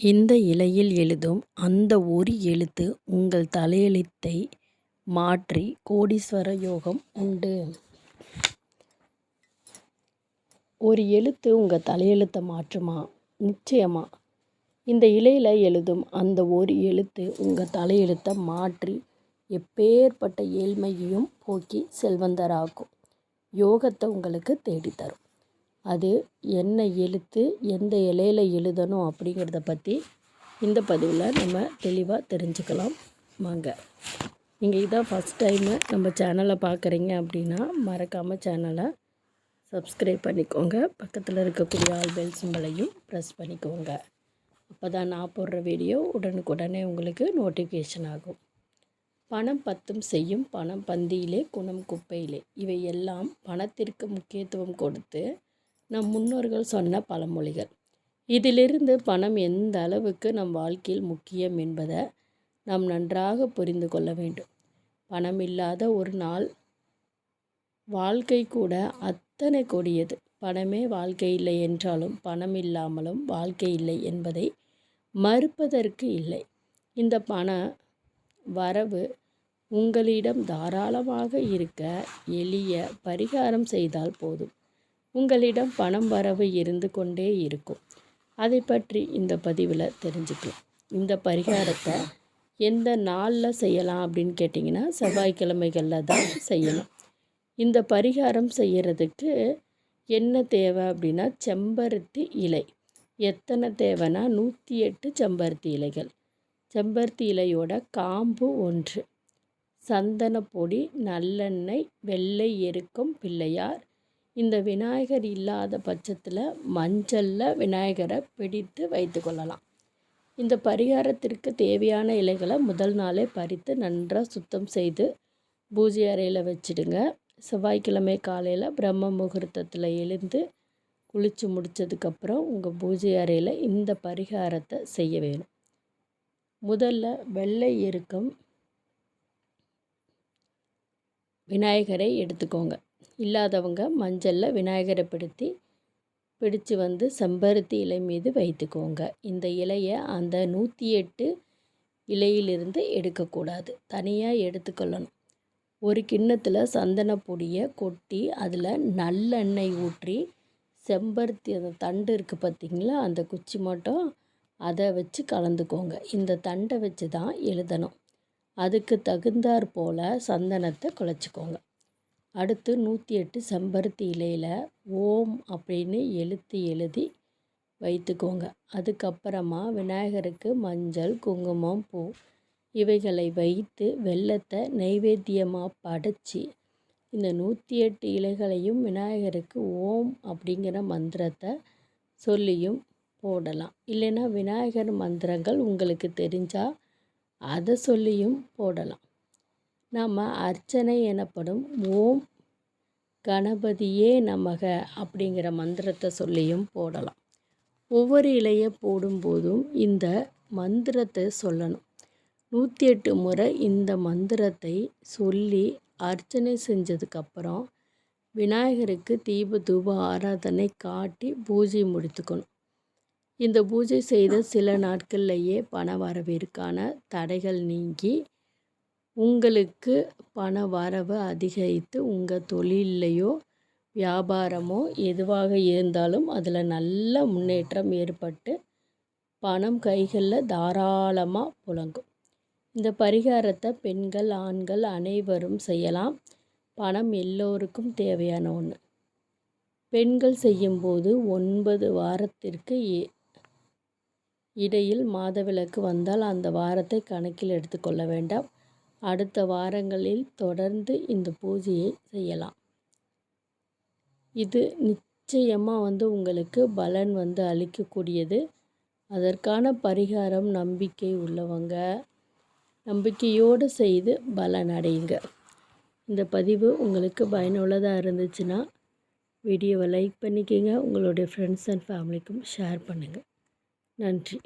இந்த இலையில் எழுதும் அந்த ஒரு எழுத்து உங்கள் தலையெழுத்தை மாற்றி கோடீஸ்வர யோகம் உண்டு. ஒரு எழுத்து உங்கள் தலையெழுத்தை மாற்றுமா? நிச்சயமா. இந்த இலையில் எழுதும் அந்த ஒரு எழுத்து உங்கள் தலையெழுத்தை மாற்றி எப்பேற்பட்ட ஏழ்மையையும் போக்கி செல்வந்தராக்கும் யோகத்தை உங்களுக்கு தேடித்தரும். அது என்ன எழுத்து எந்த இலையில் எழுதணும் அப்படிங்கிறத பற்றி இந்த பதிவில் நம்ம தெளிவாக தெரிஞ்சுக்கலாம். வாங்க. நீங்கள் இதான் ஃபஸ்ட் டைமு நம்ம சேனலை பார்க்குறீங்க அப்படின்னா மறக்காமல் சேனலை சப்ஸ்கிரைப் பண்ணிக்கோங்க. பக்கத்தில் இருக்கக்கூடிய ஆல் பெல் சிம்பளையும் ப்ரெஸ் பண்ணிக்கோங்க. அப்போ தான் நான் போடுற வீடியோ உடனுக்குடனே உங்களுக்கு நோட்டிஃபிகேஷன் ஆகும். பணம் பத்தும் செய்யும் பணம் பந்தியிலே குணம் குப்பையிலே. இவை எல்லாம் பணத்திற்கு முக்கியத்துவம் கொடுத்து நம் முன்னோர்கள் சொன்ன பழமொழிகள். இதிலிருந்து பணம் எந்த அளவுக்கு நம் வாழ்க்கையில் முக்கியம் என்பதை நாம் நன்றாக புரிந்து கொள்ள வேண்டும். பணம் இல்லாத ஒரு நாள் வாழ்க்கை கூட அத்தனை கொடியது. பணமே வாழ்க்கை இல்லை என்றாலும் பணம் இல்லாமலும் வாழ்க்கை இல்லை என்பதை மறுப்பதற்கு இல்லை. இந்த பண வரவு உங்களிடம் தாராளமாக இருக்க எளிய பரிகாரம் செய்தால் போதும். உங்களிடம் பணம் வரவு இருந்து கொண்டே இருக்கும். அதை பற்றி இந்த பதிவில் தெரிஞ்சுக்கலாம். இந்த பரிகாரத்தை எந்த நாளில் செய்யலாம் அப்படின்னு கேட்டிங்கன்னா செவ்வாய்க்கிழமைகளில் தான் செய்யணும். இந்த பரிகாரம் செய்கிறதுக்கு என்ன தேவை அப்படின்னா செம்பருத்தி இலை. எத்தனை தேவைன்னா நூற்றி எட்டு செம்பருத்தி இலைகள். செம்பருத்தி இலையோட காம்பு ஒன்று. சந்தனப்பொடி நல்லெண்ணெய் வெள்ளை எருக்கும் பிள்ளையார் இந்த விநாயகர் இல்லாத பட்சத்தில் மஞ்சளில் விநாயகரை பிடித்து வைத்து கொள்ளலாம். இந்த பரிகாரத்திற்கு தேவையான இலைகளை முதல் நாளே பறித்து நன்றாக சுத்தம் செய்து பூஜை அறையில் வச்சுடுங்க. செவ்வாய்க்கிழமை காலையில் பிரம்ம முகூர்த்தத்தில் எழுந்து குளித்து முடித்ததுக்கப்புறம் உங்கள் பூஜை அறையில் இந்த பரிகாரத்தை செய்ய வேணும். முதல்ல வெள்ளை இருக்கும் விநாயகரை எடுத்துக்கோங்க. இல்லாதவங்க மஞ்சளில் விநாயகரை பிடித்தி பிடிச்சு வந்து செம்பருத்தி இலை மீது வைத்துக்கோங்க. இந்த இலையை அந்த நூற்றி எட்டு இலையிலிருந்து எடுக்கக்கூடாது. தனியாக எடுத்துக்கொள்ளணும். ஒரு கிண்ணத்தில் சந்தன பொடியை கொட்டி அதில் நல்லெண்ணெய் ஊற்றி செம்பருத்தி அந்த தண்டு இருக்குது பார்த்திங்களா அந்த குச்சி மட்டும் அதை வச்சு கலந்துக்கோங்க. இந்த தண்டை வச்சு தான் எழுதணும். அதுக்கு தகுந்தாற் போல் சந்தனத்தை குழச்சிக்கோங்க. அடுத்து நூற்றி எட்டு செம்பருத்தி இலையில் ஓம் அப்படின்னு எழுத்து எழுதி வைத்துக்கோங்க. அதுக்கப்புறமா விநாயகருக்கு மஞ்சள் குங்குமம் பூ. இவைகளை வைத்து வெள்ளத்தை நைவேத்தியமாக படைச்சி இந்த நூற்றி எட்டு இலைகளையும் விநாயகருக்கு ஓம் அப்படிங்கிற மந்திரத்தை சொல்லியும் போடலாம். இல்லைன்னா விநாயகர் மந்திரங்கள் உங்களுக்கு தெரிஞ்சால் அதை சொல்லியும் போடலாம். நாம் அர்ச்சனை எனப்படும் ஓம் கணபதியே நமக அப்படிங்கிற மந்திரத்தை சொல்லியும் போடலாம். ஒவ்வொரு இலையை போடும்போதும் இந்த மந்திரத்தை சொல்லணும். நூற்றி எட்டு முறை இந்த மந்திரத்தை சொல்லி அர்ச்சனை செஞ்சதுக்கப்புறம் விநாயகருக்கு தீப தூப ஆராதனை காட்டி பூஜை முடித்துக்கணும். இந்த பூஜை செய்த சில நாட்கள்லேயே பண வரவிற்கான தடைகள் நீங்கி உங்களுக்கு பண வரவு அதிகரித்து உங்கள் தொழில்லையோ வியாபாரமோ எதுவாக இருந்தாலும் அதில் நல்ல முன்னேற்றம் ஏற்பட்டு பணம் கைகளில் தாராளமாக புழங்கும். இந்த பரிகாரத்தை பெண்கள் ஆண்கள் அனைவரும் செய்யலாம். பணம் எல்லோருக்கும் தேவையான ஒன்று பெண்கள் செய்யும்போது ஒன்பது வாரத்திற்கு இடையில் மாதவிலக்கு வந்தால் அந்த வாரத்தை கணக்கில் எடுத்துக்கொள்ள வேண்டாம். அடுத்த வாரங்களில் தொடர்ந்து இந்த பூஜையை செய்யலாம். இது நிச்சயமாக வந்து உங்களுக்கு பலன் வந்து அளிக்கக்கூடியது. அதற்கான பரிகாரம் நம்பிக்கை உள்ளவங்க நம்பிக்கையோடு செய்து பலன் அடையுங்க. இந்த பதிவு உங்களுக்கு பயனுள்ளதாக இருந்துச்சுன்னா வீடியோவை லைக் பண்ணிக்கோங்க. உங்களுடைய ஃப்ரெண்ட்ஸ் அண்ட் ஃபேமிலிக்கும் ஷேர் பண்ணுங்கள் நன்றி.